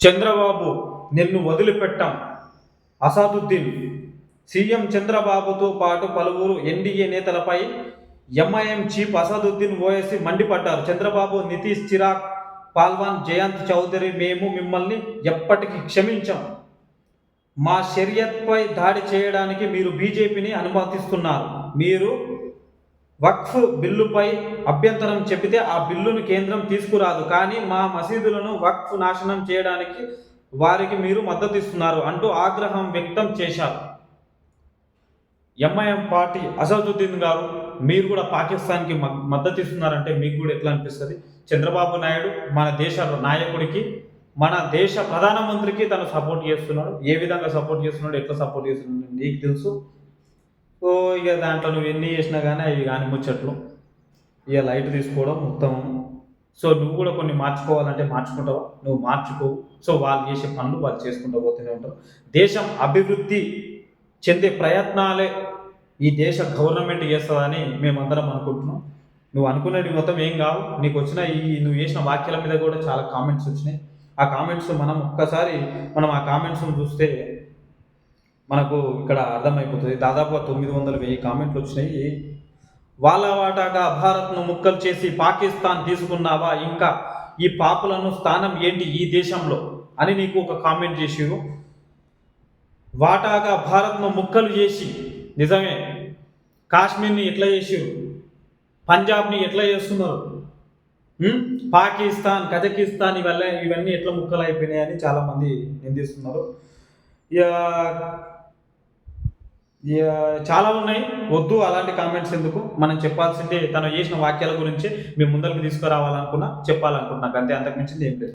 చంద్రబాబు నిన్ను వదిలిపెట్టాం. అసాదుద్దీన్ సీఎం చంద్రబాబుతో పాటు పలువురు ఎన్డీఏ నేతలపై ఎంఐఎం చీఫ్ అసాదుద్దీన్ ఓఎస్సి మండిపడ్డారు. చంద్రబాబు నితీష్ చిరాగ్ పాల్వాన్ జయంత్ చౌదరి మేము మిమ్మల్ని ఎప్పటికీ క్షమించాం. మా షరియత్పై దాడి చేయడానికి మీరు బీజేపీని అనుమతిస్తున్నారు. మీరు వక్ఫ్ బిల్లుపై అభ్యంతరం చెబితే ఆ బిల్లును కేంద్రం తీసుకురాదు. కానీ మా మసీదులను వక్ఫ్ నాశనం చేయడానికి వారికి మీరు మద్దతు ఇస్తున్నారు అంటూ ఆగ్రహం వ్యక్తం చేశారు. ఎంఐఎం పార్టీ అసదుద్దీన్ గారు మీరు కూడా పాకిస్తాన్కి మ- మద్దతు ఇస్తున్నారంటే మీకు కూడా ఎట్లా అనిపిస్తుంది? చంద్రబాబు నాయుడు మన దేశ నాయకుడికి మన దేశ ప్రధానమంత్రికి తను సపోర్ట్ చేస్తున్నాడు. ఏ విధంగా సపోర్ట్ చేస్తున్నాడు ఎట్లా సపోర్ట్ చేస్తున్నాడు నీకు తెలుసు. ఓ ఇక దాంట్లో నువ్వు ఎన్ని చేసినా కానీ అవి కానీ ముచ్చట్లు. ఇక లైట్ తీసుకోవడం ఉత్తమం సో నువ్వు కూడా కొన్ని మార్చుకోవాలంటే మార్చుకుంటావు. నువ్వు మార్చుకో. సో వాళ్ళు చేసే పనులు వాళ్ళు చేసుకుంటూ పోతూనే ఉంటారు. దేశం అభివృద్ధి చెందే ప్రయత్నాలే ఈ దేశ గవర్నమెంట్ చేస్తుందని మేమందరం అనుకుంటున్నాం. నువ్వు అనుకునేది మొత్తం ఏం కావు. నీకు వచ్చిన ఈ నువ్వు చేసిన వాక్యాల మీద కూడా చాలా కామెంట్స్ వచ్చినాయి. ఆ కామెంట్స్ మనం ఒక్కసారి మనం ఆ కామెంట్స్ని చూస్తే మనకు ఇక్కడ అర్థమైపోతుంది. దాదాపుగా తొమ్మిది వందల వెయ్యి కామెంట్లు వచ్చినాయి. వాళ్ళ వాటాగా భారత్ను ముక్కలు చేసి పాకిస్తాన్ తీసుకున్నావా? ఇంకా ఈ పాపులను స్థానం ఏంటి ఈ దేశంలో? అని నీకు ఒక కామెంట్ చేసిరు. వాటాగా భారత్ను ముక్కలు చేసి నిజమే కాశ్మీర్ని ఎట్లా చేసిరు? పంజాబ్ని ఎట్లా చేస్తున్నారు? పాకిస్తాన్ కజకిస్తాన్ ఇవల్ల ఇవన్నీ ఎట్లా ముక్కలు అయిపోయినాయని చాలామంది నిందిస్తున్నారు. ఇక చాలా ఉన్నాయి. వద్దు అలాంటి కామెంట్స్ ఎందుకు? మనం చెప్పాల్సిందే తను చేసిన వాక్యాల గురించి మేము ముందరికి తీసుకురావాలనుకున్నా చెప్పాలనుకుంటున్నా. అంతే అంతకు మించింది ఏం లేదు.